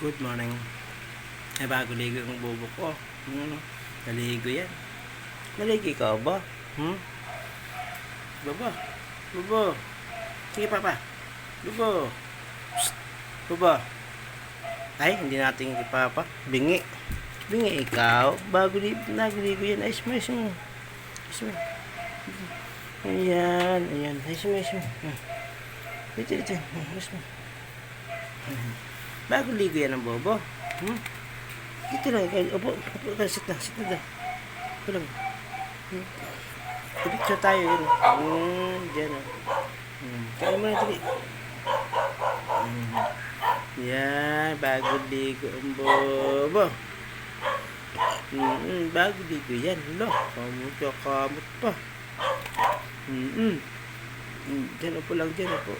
Good morning. Ay, bago ligo yung bobo ko. Hmm, naligo yan. Naligo ka ba? Hmm? Baba. Baba. Sige, papa. Baba. Psst. Baba. Ay, hindi natin kay papa. Bingi. Bingi ikaw. Bago li nagligo yan. Ayos mo, ayos mo. Mo. Ayan, ayan. Ayos mo, ayos mo. Dito, dito. Ayos mo. Hmm. Bago ligo yan ng bobo. Hmm? Dito lang. Upo ka. Sit na, sit na. Upo lang. Hmm. Picture tayo yun. Hmm, dyan o. Hmm. Kaya mo na dali. Hmm. Yan, bago ligo ang bobo. Hmm, bago ligo yan. Lo, kamot ka, kamot pa. Hmm, hmm. Hmm, Dyan upo lang, dyan upo.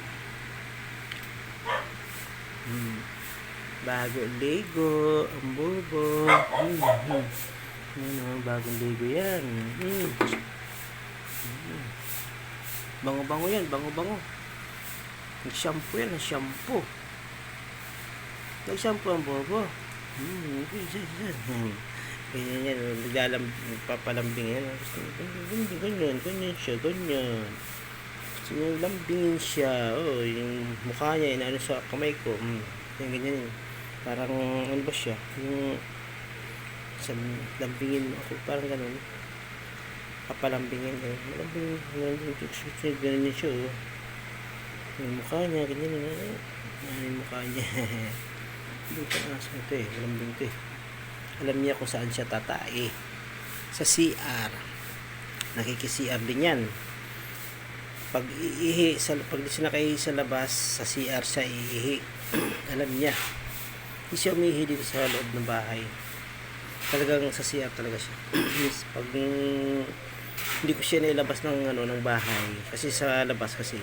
Hmm. Bago ligo, ang bobo. Hmm, hmm. Ano, bagong ligo yan. Hmm. Hmm. Bango-bango yan, bango-bango. Nag-shampoo yan, nag-shampoo. Nag-shampoo ang bobo. Hmm. Ganyan yan, naglalam, papalambing yan. Ganyan, ganyan, ganyan siya, ganyan. Gusto niya lambingin siya. Oh, yung mukha niya, inaano sa kamay ko. Hmm. Ganyan, ganyan. Parang, ano ba siya? Yung, sa lambingin ako, parang ganun. Kapalambingin. Eh. Malambing, malambing, malambing, ganyan niya siya. Oh. Yung mukha niya, ganyan. Eh. Ano yung mukha niya? Hindi ko na ito eh. Malambing ito eh. Alam niya kung saan siya tatae. Sa CR. Nakiki-CR din yan pag iihi sa pag nakaihi sa labas sa CR siya iihi alam niya hindi siya umihi dito sa loob ng bahay. Talagang sa CR talaga siya. Pag hindi ko siya nailabas ng ano ng bahay. Kasi sa labas kasi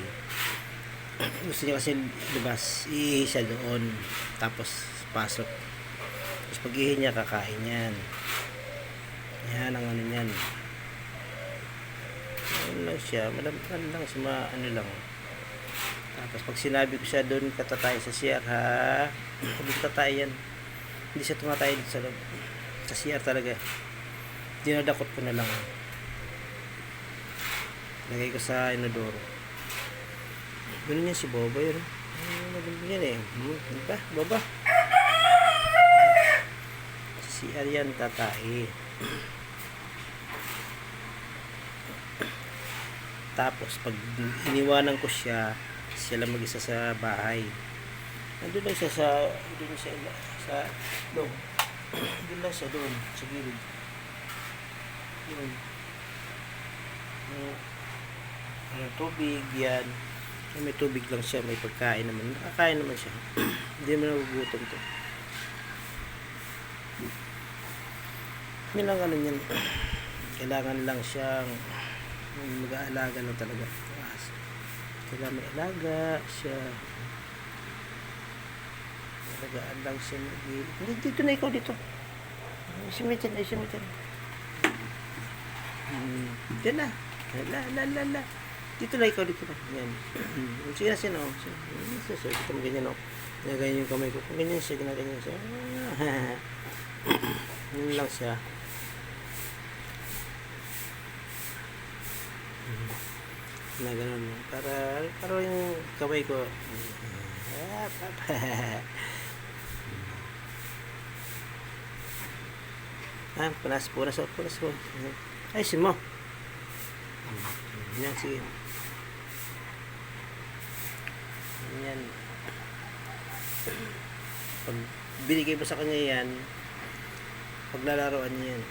gusto niya kasi labas iihi siya doon. Tapos pasok. Tapos pag ihi niya kakain yan. Yan ang ano niyan. Ano lang siya, malampan lang ma, ano lang. Tapos pag sinabi ko siya doon katatay sa CR ha, hindi tatay yan. Hindi siya tumatay sa loob. Sa CR talaga. Dinadakot ko na lang. Lagay ko sa inodoro. Ganun yan si Boba yun. Maganda yan eh. Hmm, di ba? Boba. Sa CR yan tatay. Tapos, pag iniwanan ko siya, siya lang mag-isa sa bahay. Nandun lang siya sa, doon siya, sa, doon. doon lang siya doon, sa gilid. Yun. Ano, tubig, yan. Eh, May tubig lang siya, may pagkain naman. Nakakain naman siya. Hindi naman nagugutom to. Yun lang ano yan. Kailangan lang siyang mag-aalaga lang talaga. Aso. kailangan may alaga siya. Alagaan lang siya hindi dito na ikaw dito. Simitin ay simitin hmm. dyan na. La la la la dito na ikaw dito na. Yan. Sige na siya no sige so, ito mo ganyan no ganyan yung kamay ko. Kung ganyan siya ginaganyan siya. Yun lang siya na ganun. Para para yung kamay ko. Ah, papa. ah punas punas oh, punas ko ay si mo. Yan sige. Yan. Pag binigay mo sa kanya yan paglalaroan niya yan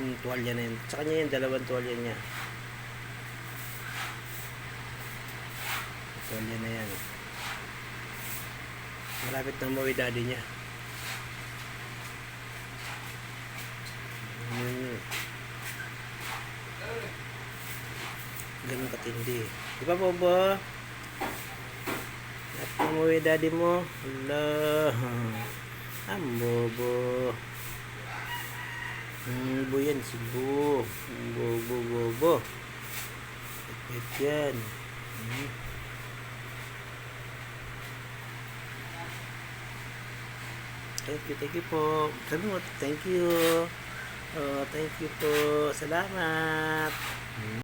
yung tuwalya na yun. Sa kanya yan, dalawang tuwalya niya. Tuwalya na yan. Malapit na umuwi daddy niya. Yun yun. Ganun katindi. Di ba, Bobo? At umuwi daddy mo. Hala. Ang bobo. Nangingbo yan, sibo. Bo, bo, bo, bo. Ipit yan. Hmm. Thank you, thank you po. Kami mo, thank you. Oh, thank you po. Salamat.